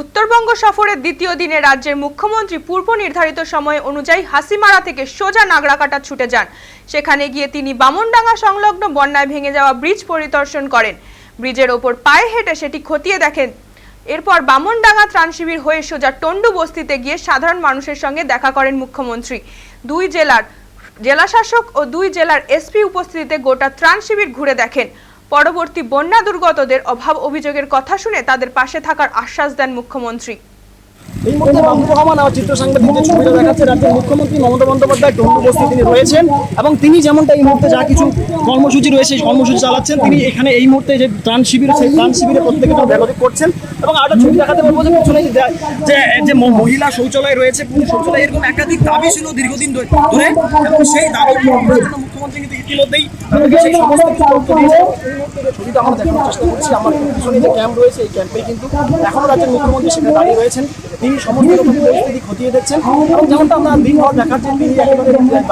উত্তরবঙ্গ সফরের দ্বিতীয় দিনে রাজ্যের মুখ্যমন্ত্রী পূর্ব নির্ধারিত সময় অনুযায়ী হাসিমারা থেকে সোজা নাগরাকাটা ছুটে যান। সেখানে গিয়ে তিনি বামনডাঙ্গা সংলগ্ন বন্যায় ভেঙে যাওয়া ব্রিজ পরিদর্শন করেন। ব্রিজের ওপর পায়ে হেঁটে সেটি খতিয়ে দেখেন। এরপর বামনডাঙ্গা ত্রাণ শিবির হয়ে সোজা টন্ডু বস্তিতে গিয়ে সাধারণ মানুষের সঙ্গে দেখা করেন মুখ্যমন্ত্রী। দুই জেলার জেলাশাসক ও দুই জেলার এসপি উপস্থিতিতে গোটা ত্রাণ শিবির ঘুরে দেখেন। পরবর্তী বন্যা দুর্গতদের অভাব অভিযোগের কথা শুনে তাদের পাশে থাকার আশ্বাস দেন মুখ্যমন্ত্রী। এই মুহূর্তে মাহমুদুর রহমান আমার চিত্র সাংবাদিকদের ছবিটা দেখাচ্ছে, রাজ্যের মুখ্যমন্ত্রী মমতা বন্দ্যোপাধ্যায় টন্ডু বস্তি তিনি রয়েছেন এবং তিনি যেমনটা এই মুহূর্তে যা কিছু কর্মসূচি রয়েছে, সেই কর্মসূচি চালাচ্ছেন। তিনি এখানে এই মুহূর্তে যে ত্রাণ শিবির সেই ত্রাণ শিবিরে প্রত্যেকে ব্যাগতিক করছেন এবং আরেকটা ছবি দেখাতে বলব যে পিছনে যে যে মহিলা শৌচালয় রয়েছে পুরুষ শৌচালয় এরকম একাধিক দাবি ছিল দীর্ঘদিন ধরে। এবং সেই দাবি মুখ্যমন্ত্রী কিন্তু ইতিমধ্যেই ছবিটা আমরা দেখানোর চেষ্টা করছি, আমার পিছনে যে ক্যাম্প রয়েছে, এই ক্যাম্পে কিন্তু এখনও রাজ্যের মুখ্যমন্ত্রী সেখানে দাঁড়িয়ে রয়েছেন। তিনি সমস্ত রকম পরিস্থিতি খতিয়ে দেখছেন। এবং যেমনটা আমরা দিনভর দেখাচ্ছেন তিনি একেবারে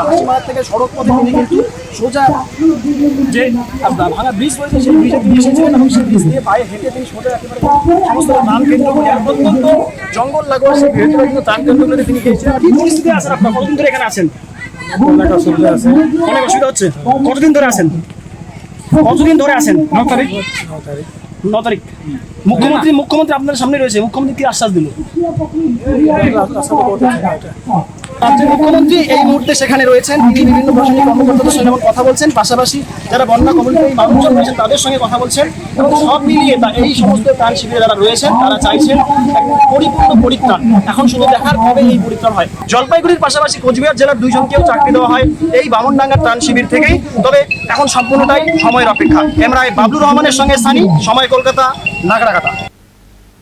হাসিমারা থেকে সড়ক পথে তিনি কিন্তু সোজা যে ভাঙা ব্রিজ রয়েছে সেই ব্রিজে তিনি এসেছিলেন এবং সেই ব্রিজ দিয়ে পায়ে হেঁটে তিনি সোজা একেবারে সমস্ত ধান কেন্দ্রগুলি আর জঙ্গল লাগোয়া সেই ভেতরে কিন্তু ধান কেন্দ্রগুলিতে তিনি গিয়েছিলেন কি পরিস্থিতি আছেন আপনার কতদিন ধরে এখানে আছেন? অনেক অসুবিধা আছে। অনেক অসুবিধা হচ্ছে? কতদিন ধরে আছেন? কতদিন ধরে আছেন? ন তারিখ? ন তারিখ। মুখ্যমন্ত্রী মুখ্যমন্ত্রী আপনাদের সামনে রয়েছে মুখ্যমন্ত্রী কি আশ্বাস দিল মুখ্যমন্ত্রী এই মুহূর্তে সেখানে রয়েছেন। তিনি বিভিন্ন প্রশাসনিক কর্মকর্তাদের সঙ্গে কথা বলছেন। পাশাপাশি যারা বন্যা মানুষজন রয়েছেন, তাদের সঙ্গে কথা বলছেন। এবং সব মিলিয়ে এই সমস্ত ত্রাণ শিবিরে যারা রয়েছেন, তারা চাইছেন পরিপূর্ণ পরিত্রাণ। এখন শুধু দেখার এই পরিত্রাণ হয়। জলপাইগুড়ির পাশাপাশি কোচবিহার জেলার দুইজনকেও চাকরি দেওয়া হয় এই বামনডাঙ্গার ত্রাণ শিবির থেকেই। তবে এখন সম্পূর্ণটাই সময়ের অপেক্ষা। ক্যামেরায় বাবলুর রহমানের সঙ্গে সানি, সময় কলকাতা নাগরাকাটা